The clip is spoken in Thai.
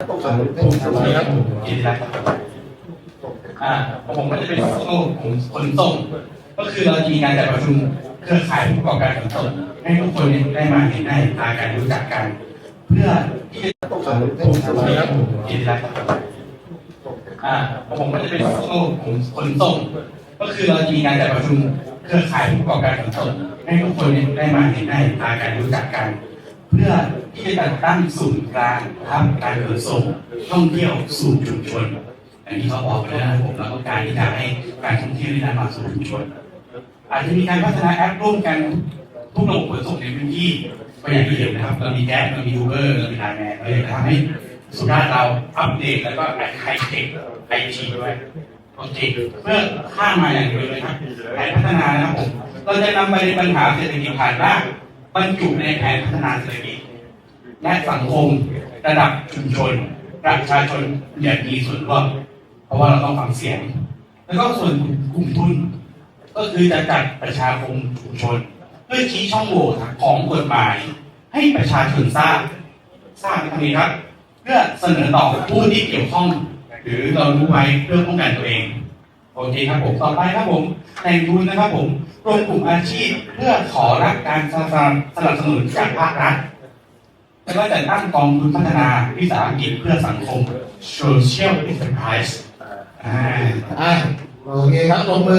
ผมครับอ่าผมก็จะเป็นของผมขนส่ง ก็คือเราจะมีการจัดประชุมเครือข่ายผู้ประกอบการขนส่งให้ทุกคนเนี่ยได้มาเห็นหน้ตากันรู้จักกัน เพื่อที่จะผมสวัสดีครับกินรับอ่าผมก็จะเป็นของผมขนส่ง ก็คือเราจะมีการจัดประชุมเครือข่ายผู้ประกอบการขนส่งให้ทุกคนเนี่ยได้มาเห็นหน้ตากันรู้จักกัน เพื่อ ที่จะจัดตั้งศูนย์กลางนะครับการขนส่งท่องเที่ยวสู่ชุมชนอย่างที่เขาบอกไปแล้วนะผมเราต้องการที่จะให้การท่องเที่ยวได้นำมาสู่ชุมชน อาจจะมีการพัฒนาแอปร่วมกันทุกระบบขนส่งในพื้นที่ก็อย่างที่เห็นนะครับเรามีแก๊สเรามีอูเบอร์เรามีไลน์แมนเราจะทำให้สุราษฎร์เราอัปเดตแล้วก็ไฮเทคไอทีด้วยโอเคเพื่อข้ามมาอย่างเดียวเลยครับแผนพัฒนานะครับผมเราจะนำไปในปัญหาเศรษฐกิจฐานรากบรรจุในแผนพัฒนาเศรษฐกิจ และสังคมระดับชุมชนประชาชนอย่างมีส่วนร่วมเพราะว่าเราต้องฟังเสียง แล้วก็ส่วนกลุ่มทุน ก็คือจะจัดประชาคมชุมชน เพื่อชี้ช่องโหว่ของกฎหมาย ให้ประชาชนทราบทราบทำไมครับ เพื่อเสนอต่อผู้ที่เกี่ยวข้อง หรือเรารู้ไว้เพื่อป้องกันตัวเองโอเคครับผมต่อไปครับผมแต่งทุนนะครับผมรวมกลุ่มอาชีพเพื่อขอรับการสนับสนุนจากภาครัฐ ก็จะตั้งกองทุนพัฒนาวิสาหกิจเพื่อสังคม social enterprise อ่า อะโอเคครับลงมือ